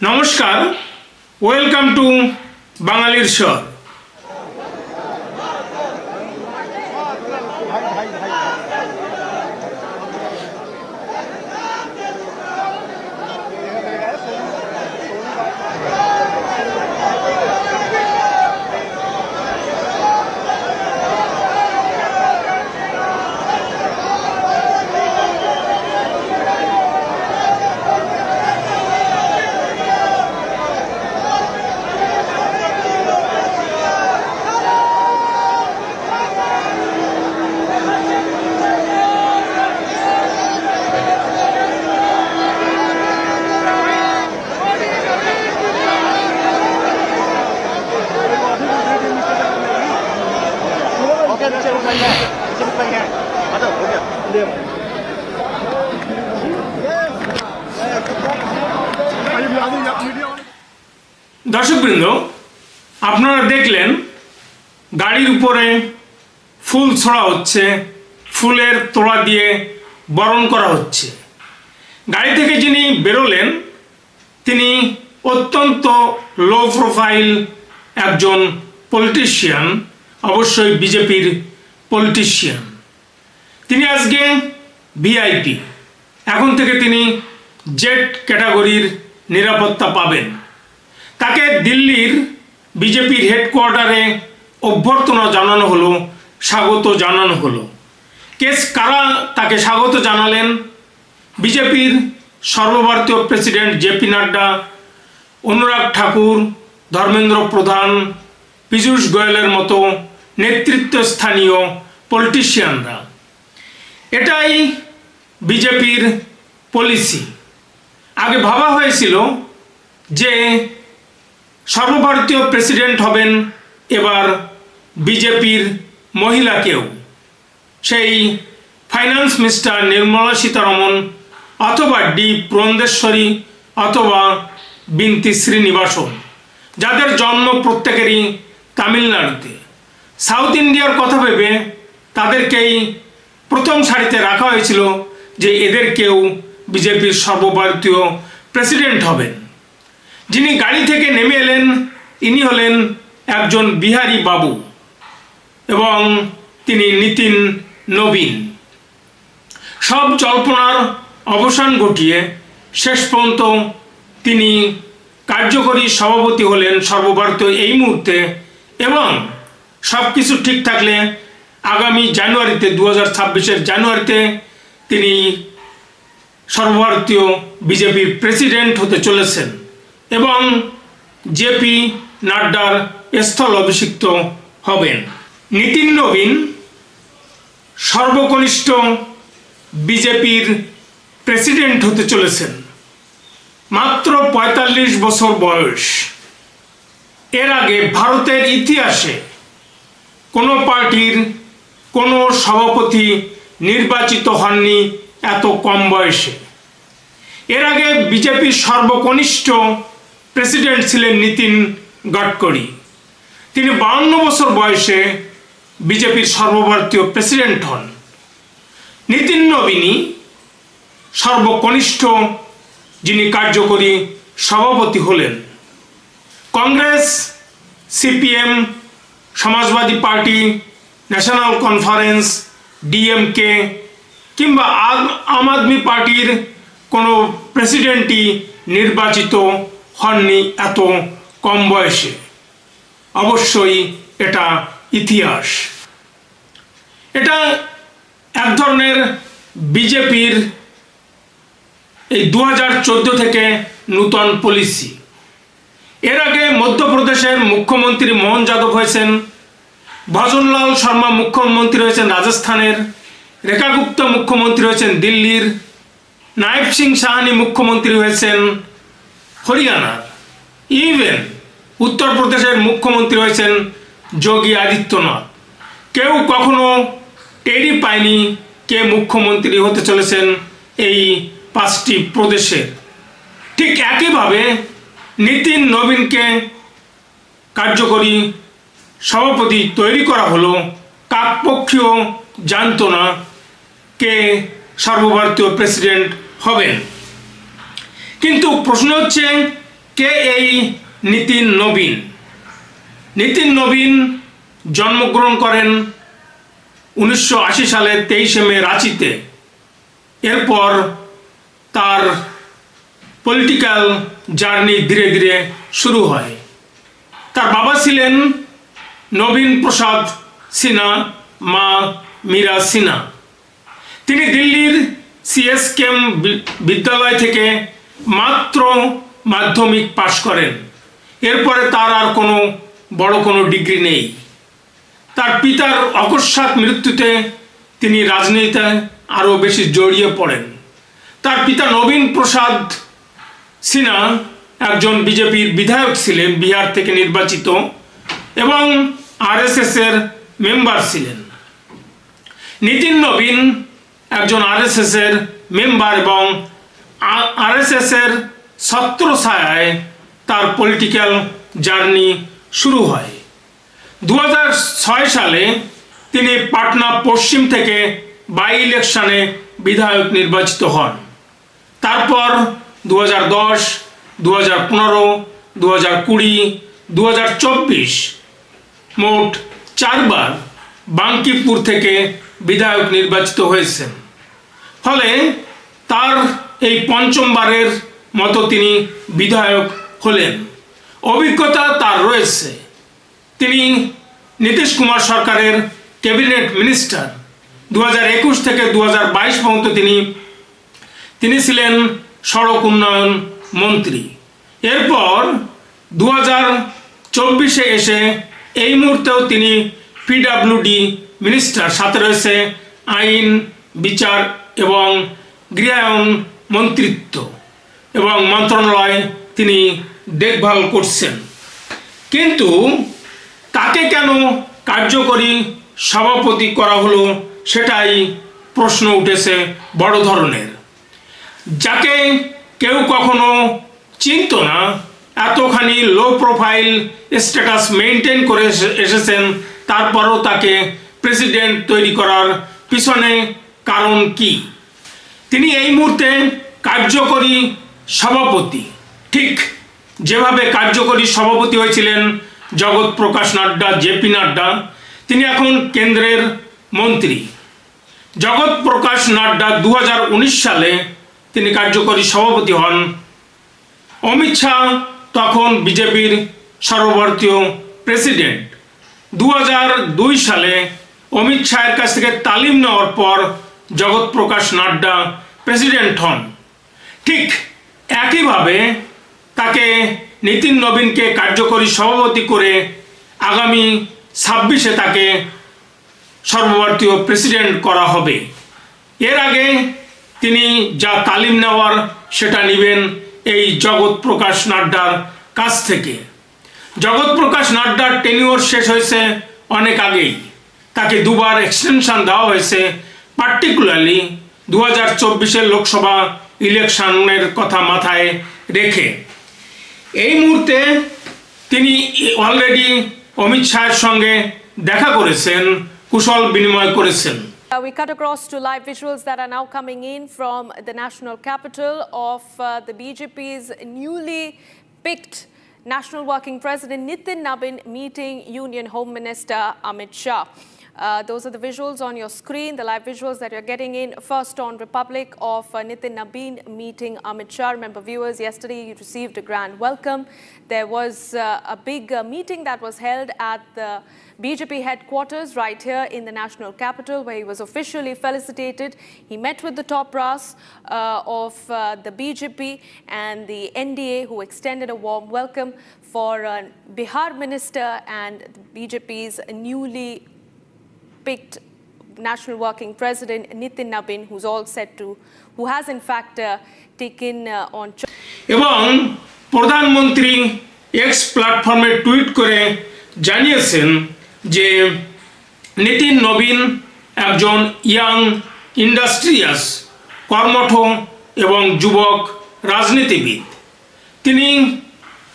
নমস্কার welcome to বাঙালির স্বর। দর্শকবৃন্দ, আপনারা দেখলেন গাড়ির উপরে ফুল ছড়া হচ্ছে, ফুলের তোড়া দিয়ে বরণ করা হচ্ছে। গাড়ি থেকে যিনি বেরোলেন, তিনি অত্যন্ত লো প্রোফাইল একজন পলিটিশিয়ান অবশ্যই বিজেপির পলিটিশিয়ান তিনি আজকে ভিআইপি এখন থেকে তিনি জেড ক্যাটাগরির নিরাপত্তা পাবেন। তাকে দিল্লির বিজেপির হেডকোয়ার্টারে অভ্যর্থনা জানানো হলো, স্বাগত জানানো হলো। কেস কারা তাকে স্বাগত জানালেন? বিজেপির সর্বভারতীয় প্রেসিডেন্ট জেপি নাড্ডা, অনুরাগ ঠাকুর, ধর্মেন্দ্র প্রধান, পীযূষ গোয়েলের মতো নেতৃত্বস্থানীয় পলিটিশিয়ানরা এটাই বিজেপির পলিসি আগে ভাবা হয়েছিল যে সর্বভারতীয় প্রেসিডেন্ট হবেন এবার বিজেপির মহিলা কেউ। সেই ফাইন্যান্স মিনিস্টার নির্মলা সীতারমন অথবা ডি পুরন্দেশ্বরী অথবা বিনতি শ্রীনিবাসন, যাদের জন্ম প্রত্যেকেরই তামিলনাড়ুতে। সাউথ ইন্ডিয়ার কথা ভেবে তাদেরকেই প্রথম সারিতে রাখা হয়েছিল যে এদের কেউ বিজেপির সর্বভারতীয় প্রেসিডেন্ট হবেন। যিনি গাড়ি থেকে নেমে এলেন, ইনি হলেন একজন বিহারি বাবু এবং তিনি নীতিন নবীন। সব জল্পনার অবসান ঘটিয়ে শেষ পর্যন্ত তিনি কার্যকরী সভাপতি হলেন সর্বভারতীয় এই মুহূর্তে এবং সব কিছু ঠিক থাকলে আগামী জানুয়ারিতে দু হাজার জানুয়ারিতে তিনি সর্বভারতীয় বিজেপির প্রেসিডেন্ট হতে চলেছেন এবং জেপি নাড্ডার স্থল অভিষিক্ত হবেন। নীতিন নবীন সর্বকনিষ্ঠ বিজেপির প্রেসিডেন্ট হতে চলেছেন। মাত্র পঁয়তাল্লিশ বছর বয়স। এর আগে ভারতের ইতিহাসে কোনো পার্টির কোনো সভাপতি নির্বাচিত হননি এত কম বয়সে। এর আগে বিজেপির সর্বকনিষ্ঠ প্রেসিডেন্ট ছিলেন নীতিন গডকরি। তিনি বাউন্ন বছর বয়সে বিজেপির সর্বভারতীয় প্রেসিডেন্ট হন। নীতিন নবীনী সর্বকনিষ্ঠ যিনি কার্যকরী সভাপতি হলেন। Congress, CPM, Samajwadi party, national conference, DMK কিংবা আম- আদমি পার্টির কোনো প্রেসিডেন্টই নির্বাচিত হননি এত কম বয়সে। অবশ্যই এটা ইতিহাস। এটা এক ধরনের বিজেপির এই দু হাজার চোদ্দ থেকে নূতন পলিসি। এর আগে মধ্যপ্রদেশের মুখ্যমন্ত্রী মোহন যাদব হয়েছেন, ভজনলাল শর্মা মুখ্যমন্ত্রী হয়েছেন রাজস্থানের রেখা গুপ্তা মুখ্যমন্ত্রী হয়েছেন দিল্লির নায়েব সিং সাহানি মুখ্যমন্ত্রী হয়েছেন হরিয়ানার ইভেন উত্তরপ্রদেশের মুখ্যমন্ত্রী হয়েছেন যোগী আদিত্যনাথ। কেউ কখনো টেরি পায়নি কে মুখ্যমন্ত্রী হতে চলেছেন এই পাঁচটি প্রদেশের। ঠিক একইভাবে নীতিন নবীনকে কার্যকরী সভাপতি তৈরি করা হলো, কাকপক্ষীয় জানতো না কে সর্বভারতীয় প্রেসিডেন্ট হবেন? কিন্তু প্রশ্ন হচ্ছে, কে এই নীতিন নবীন? নীতিন নবীন জন্মগ্রহণ করেন উনিশশো আশি সালের তেইশে মে রাঁচিতে। এরপর তার পলিটিক্যাল জার্নি ধীরে ধীরে শুরু হয়। তার বাবা ছিলেন নবীন প্রসাদ সিনহা, মা মীরা সিনহা। তিনি দিল্লির সিএসকেম বিদ্যালয় থেকে মাত্র মাধ্যমিক পাশ করেন। এরপরে তার আর কোনো বড় কোনো ডিগ্রি নেই। তার পিতার অকস্মাৎ মৃত্যুতে তিনি রাজনীতিতে আরও বেশি জড়িয়ে পড়েন। তার পিতা নবীন প্রসাদ সিনহা একজন বিজেপির বিধায়ক ছিলেন, বিহার থেকে নির্বাচিত, এবং আরএসএসের মেম্বার ছিলেন। নীতিন নবীন একজন আরএসএস এর মেম্বার এবং আরএসএস এর ছত্রছায়ায় তার পলিটিক্যাল জার্নি শুরু হয়। দু সালে তিনি পাটনা পশ্চিম থেকে বাই ইলেকশনে বিধায়ক নির্বাচিত হন। তারপর দু হাজার দশ দু হাজার পনেরো দু হাজার কুড়ি দু হাজার চব্বিশ মোট চারবার বাঙ্কিপুর থেকে বিধায়ক নির্বাচিত হয়েছেন ফলে তার এই পঞ্চমবারের মতো তিনি বিধায়ক হলেন। অভিজ্ঞতা তার রয়েছে। তিনি নীতিশ কুমার সরকারের ক্যাবিনেট মিনিস্টার। দু একুশ থেকে দু পর্যন্ত তিনি তিনি ছিলেন সড়ক উন্নয়ন মন্ত্রী। এরপর দু চব্বিশে এসে এই মুহূর্তেও তিনি পিডাব্লিউডি মিনিস্টার, সাথে রয়েছে আইন, বিচার এবং গৃহায়ন মন্ত্রিত্ব এবং মন্ত্রণালয় তিনি দেখভাল করছেন। কিন্তু তাকে কেন কার্যকরী সভাপতি করা হলো সেটাই প্রশ্ন উঠেছে বড় ধরনের। যাকে কেউ কখনো চিনত না, এতখানি লো প্রোফাইল স্ট্যাটাস মেনটেন করে এসেছেন, তারপরও তাকে প্রেসিডেন্ট তৈরি করার পিছনে কারণ কি? তিনি এই মুহূর্তে কার্যকরী সভাপতি। ঠিক যেভাবে কার্যকরী সভাপতি হয়েছিলেন জগৎ প্রকাশ নাড্ডা জেপি নাড্ডা, তিনি এখন কেন্দ্রের মন্ত্রী। জগৎ প্রকাশ নাড্ডা দু হাজার উনিশ সালে তিনি কার্যকরী সভাপতি হন। অমিত শাহ তখন বিজেপির সর্বভারতীয় প্রেসিডেন্ট। দু হাজার দুই সালে অমিত শাহের কাছ থেকে তালিম নেওয়ার পর জগৎ প্রকাশ নাড্ডা প্রেসিডেন্ট হন। ঠিক একইভাবে তাকে নীতিন নবীনকে কার্যকরী সভাপতি করে আগামী ছাব্বিশে তাকে সর্বভারতীয় প্রেসিডেন্ট করা হবে। এর আগে তিনি যা তালিম নেওয়ার সেটা নেবেন এই জগৎ প্রকাশ নাড্ডার কাছ থেকে। জগৎ প্রকাশ নাড্ডার টেনিওর শেষ হয়েছে অনেক আগেই। তাকে দুবার এক্সটেনশন দেওয়া হয়েছে পার্টিকুলারলি দু হাজার চব্বিশের লোকসভা ইলেকশনের কথা মাথায় রেখে এই মুহূর্তে তিনি অলরেডি অমিত শাহের সঙ্গে দেখা করেছেন কুশল বিনিময় করেছেন Uh, we cut across to live visuals that are now coming in from the national capital of uh, the BJP's newly picked National Working President Nitin Nabin meeting Union Home Minister Amit Shah. Uh, those are the visuals on your screen, the live visuals that you're getting in. First on Republic of uh, Nitin Nabin meeting Amit Shah. Remember, viewers, yesterday you received a grand welcome. There was uh, a big uh, meeting that was held at the BJP headquarters right here in the national capital, where he was officially felicitated. He met with the top brass uh, of uh, the BJP and the NDA, who extended a warm welcome for uh, Bihar minister and BJP's newly picked national working president Nitin Nabin, who's all set to, who has in fact uh, taken uh, on. এবং প্রধানমন্ত্রী x প্ল্যাটফর্মে tweet করে জানিয়েছেন যে নীতিন নবীন একজন young industrious কর্মঠ এবং যুবক রাজনীতিবিদ তিনি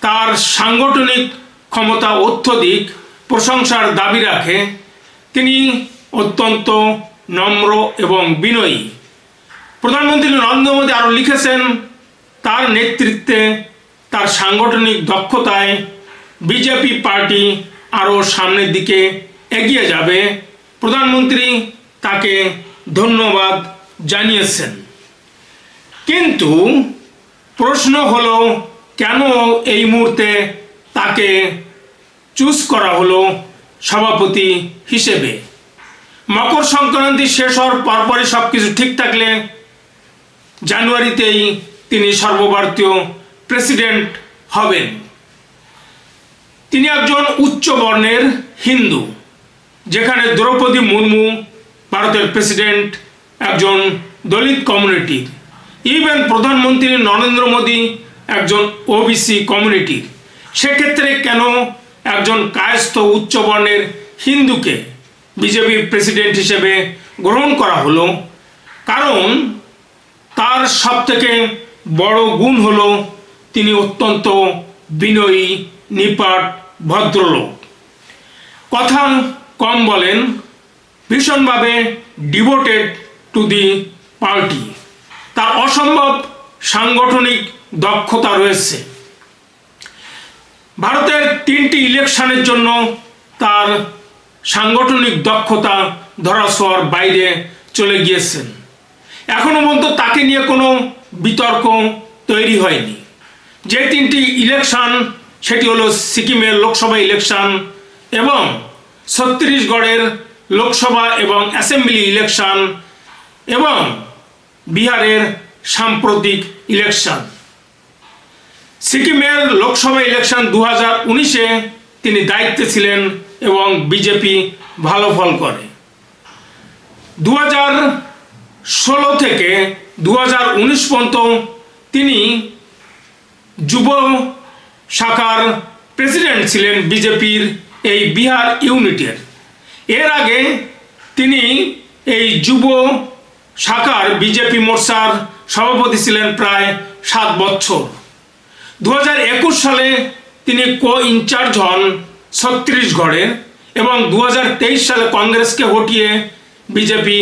তার সাংগঠনিক ক্ষমতা অত্যধিক প্রশংসার দাবি রাখে তিনি অত্যন্ত নম্র এবং বিনয়ী। প্রধানমন্ত্রী নরেন্দ্র মোদী আরও লিখেছেন, তার নেতৃত্বে, তার সাংগঠনিক দক্ষতায় বিজেপি পার্টি আরও সামনের দিকে এগিয়ে যাবে। প্রধানমন্ত্রী তাকে ধন্যবাদ জানিয়েছেন। কিন্তু প্রশ্ন হলো, কেন এই মুহূর্তে তাকে চুজ করা হলো? সভাপতি হিসেবে। মকর সংক্রান্তি শেষ হওয়ার পরপরই সব কিছু ঠিক থাকলে জানুয়ারিতেই তিনি সর্বভারতীয় প্রেসিডেন্ট হবেন। তিনি একজন উচ্চ বর্ণের হিন্দু, যেখানে দ্রৌপদী মুর্মু ভারতের প্রেসিডেন্ট, একজন দলিত কমিউনিটির। ইভেন প্রধানমন্ত্রী নরেন্দ্র মোদী একজন ওবিসি কমিউনিটির। সেক্ষেত্রে কেন একজন কায়স্থ উচ্চ বর্ণের হিন্দুকে বিজেপির প্রেসিডেন্ট হিসেবে গ্রহণ করা হলো, কারণ তার সবথেকে বড় গুণ হলো তিনি অত্যন্ত বিনয়ী, নিপাট, ভদ্রলোক। কথা কম বলেন, ভীষণভাবে ডিভোটেড টু দি পার্টি তার অসম্ভব সাংগঠনিক দক্ষতা রয়েছে। ভারতের তিনটি ইলেকশনের জন্য তার সাংগঠনিক দক্ষতা ধরাছোঁয়ার বাইরে চলে গিয়েছেন। এখনও পর্যন্ত তাকে নিয়ে কোনো বিতর্ক তৈরি হয়নি। যে তিনটি ইলেকশন, সেটি হলো সিকিমের লোকসভা ইলেকশন এবং ছত্তিশগড়ের লোকসভা এবং অ্যাসেম্বলি ইলেকশন এবং বিহারের সাম্প্রতিক ইলেকশন। সিকিমের লোকসভা ইলেকশন দু হাজার উনিশে তিনি দায়িত্বে ছিলেন এবং বিজেপি ভালো ফল করে। দু হাজার ষোলো থেকে দু হাজার উনিশ পর্যন্ত তিনি যুব শাখার প্রেসিডেন্ট ছিলেন বিজেপির এই বিহার ইউনিটের। এর আগে তিনি এই যুব শাখার বিজেপি মোর্চার সভাপতি ছিলেন প্রায় সাত বছর। দু সালে তিনি কো ইনচার্জ হন ছত্রিশগড়ে এবং দু হাজার তেইশ সালে কংগ্রেসকে হটিয়ে বিজেপি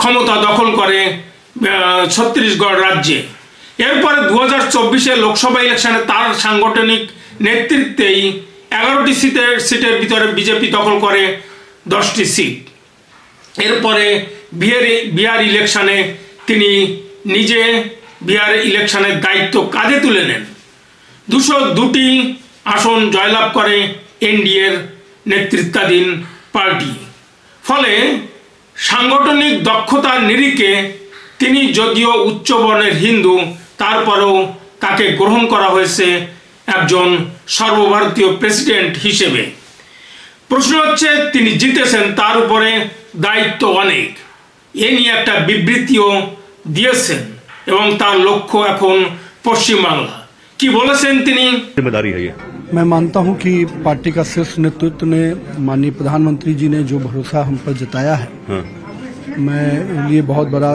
ক্ষমতা দখল করে ছত্তিশগড় রাজ্যে। এরপরে দু হাজার চব্বিশে লোকসভা ইলেকশনে তার সাংগঠনিক নেতৃত্বেই এগারোটি সিটের সিটের ভিতরে বিজেপি দখল করে দশটি সিট। এরপরে বিহার বিহার ইলেকশনে তিনি নিজে বিহার ইলেকশনের দায়িত্ব কাঁধে তুলে নেন। দুশো দুটি আসন জয়লাভ করে এনডিএর নেতৃত্বাধীন পার্টি। ফলে সাংগঠনিক দক্ষতার নিরিখে তিনি যদিও উচ্চবর্ণের হিন্দু, তারপরেও তাকে গ্রহণ করা হয়েছে একজন সর্বভারতীয় প্রেসিডেন্ট হিসেবে। প্রশ্ন হচ্ছে, তিনি জিতেছেন, তার উপরে দায়িত্ব অনেক। এ নিয়ে একটা বিবৃতিও দিয়েছেন। এবং তার লক্ষ্য এখন পশ্চিমবাংলা কি বলেছেন তিনি जिम्मेदारी है ये मैं मानता हूं कि पार्टी का शीर्ष नेतृत्व ने माननीय प्रधानमंत्री जी ने जो भरोसा हम पर जताया है हाँ मैं लिए बहुत बड़ा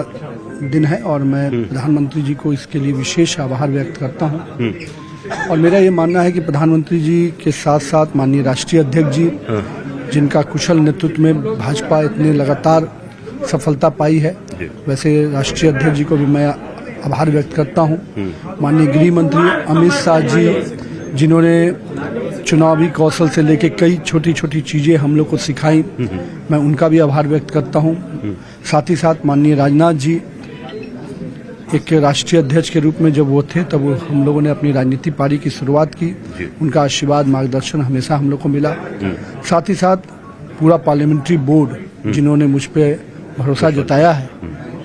दिन है और मैं प्रधानमंत्री जी को इसके लिए विशेष आभार व्यक्त करता हूं और मेरा ये मानना है कि प्रधानमंत्री जी के साथ साथ माननीय राष्ट्रीय अध्यक्ष जी जिनका कुशल नेतृत्व में भाजपा इतने लगातार सफलता पाई है जी। वैसे राष्ट्रीय अध्यक्ष जी को भी मैं आभार व्यक्त करता हूँ। माननीय गृह मंत्री अमित शाह जी जिन्होंने चुनावी कौशल से लेके कई छोटी छोटी चीज़ें हम लोग को सिखाई। मैं उनका भी आभार व्यक्त करता हूँ। साथ ही साथ माननीय राजनाथ जी एक राष्ट्रीय अध्यक्ष के रूप में जब वो थे तब वो हम लोगों ने अपनी राजनीति पारी की शुरुआत की। उनका आशीर्वाद मार्गदर्शन हमेशा हम लोग को मिला। साथ ही साथ पूरा पार्लियामेंट्री बोर्ड जिन्होंने मुझ पर भरोसा जताया है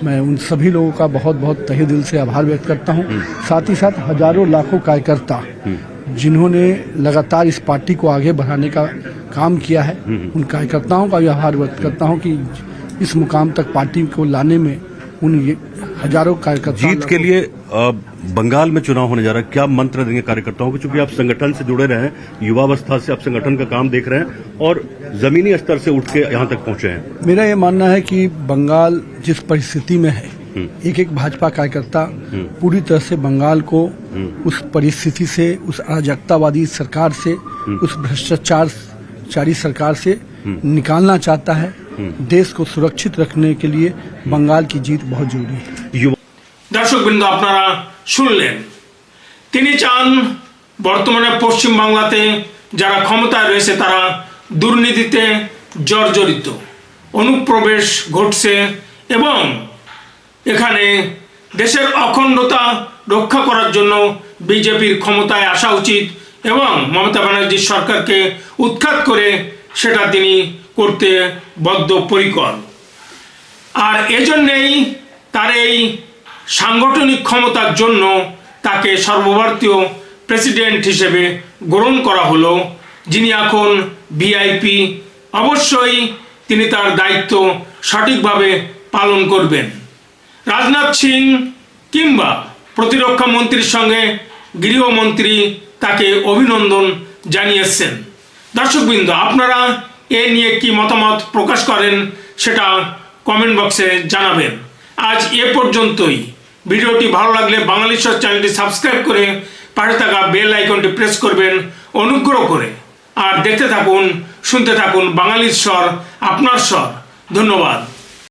मैं उन सभी लोगों का बहुत बहुत तहे दिल से आभार व्यक्त करता हूँ। साथ ही साथ हज़ारों लाखों कार्यकर्ता जिन्होंने लगातार इस पार्टी को आगे बढ़ाने का काम किया है उन कार्यकर्ताओं का भी आभार व्यक्त करता हूँ कि इस मुकाम तक पार्टी को लाने में उन हज़ारों कार्यकर्ता जीत के लिए बंगाल में चुनाव होने जा रहा है। क्या मंत्र देंगे कार्यकर्ताओं को? क्योंकि आप संगठन से जुड़े रहे हैं युवावस्था से आप संगठन का काम देख रहे हैं और जमीनी स्तर से उठ के यहाँ तक पहुँचे हैं। मेरा ये मानना है कि बंगाल जिस परिस्थिति में है एक एक भाजपा कार्यकर्ता पूरी तरह से बंगाल को उस परिस्थिति से उस अराजकतावादी सरकार से उस भ्रष्टाचारचारी सरकार से निकालना चाहता है। देश को सुरक्षित रखने के लिए बंगाल की जीत बहुत जरूरी है युवा দর্শকবৃন্দ আপনারা শুনলেন তিনি চান বর্তমানে পশ্চিম বাংলাতে যারা ক্ষমতায় রয়েছে তারা দুর্নীতিতে জর্জরিত অনুপ্রবেশ ঘটছে এবং এখানে দেশের অখণ্ডতা রক্ষা করার জন্য বিজেপির ক্ষমতায় আসা উচিত এবং মমতা ব্যানার্জির সরকারকে উৎখাত করে সেটা তিনি করতে বদ্ধপরিকর। আর এজন্যেই তার এই সাংগঠনিক ক্ষমতার জন্য তাকে সর্বভারতীয় প্রেসিডেন্ট হিসেবে গ্রহণ করা হলো, যিনি এখন ভিআইপি। অবশ্যই তিনি তার দায়িত্ব সঠিকভাবে পালন করবেন। রাজনাথ সিং কিংবা প্রতিরক্ষা মন্ত্রীর সঙ্গে গৃহমন্ত্রী তাকে অভিনন্দন জানিয়েছেন। দর্শকবৃন্দ, আপনারা এ নিয়ে কি মতামত প্রকাশ করেন সেটা কমেন্ট বক্সে জানাবেন। আজ এ পর্যন্তই। ভিডিওটি ভালো লাগলে বাঙালি স্বর চ্যানেলটি সাবস্ক্রাইব করে পাশে থাকা বেল আইকনটি প্রেস করবেন, অনুগ্রহ করে। আর দেখতে থাকুন, শুনতে থাকুন বাঙালির স্বর, আপনার স্বর। ধন্যবাদ।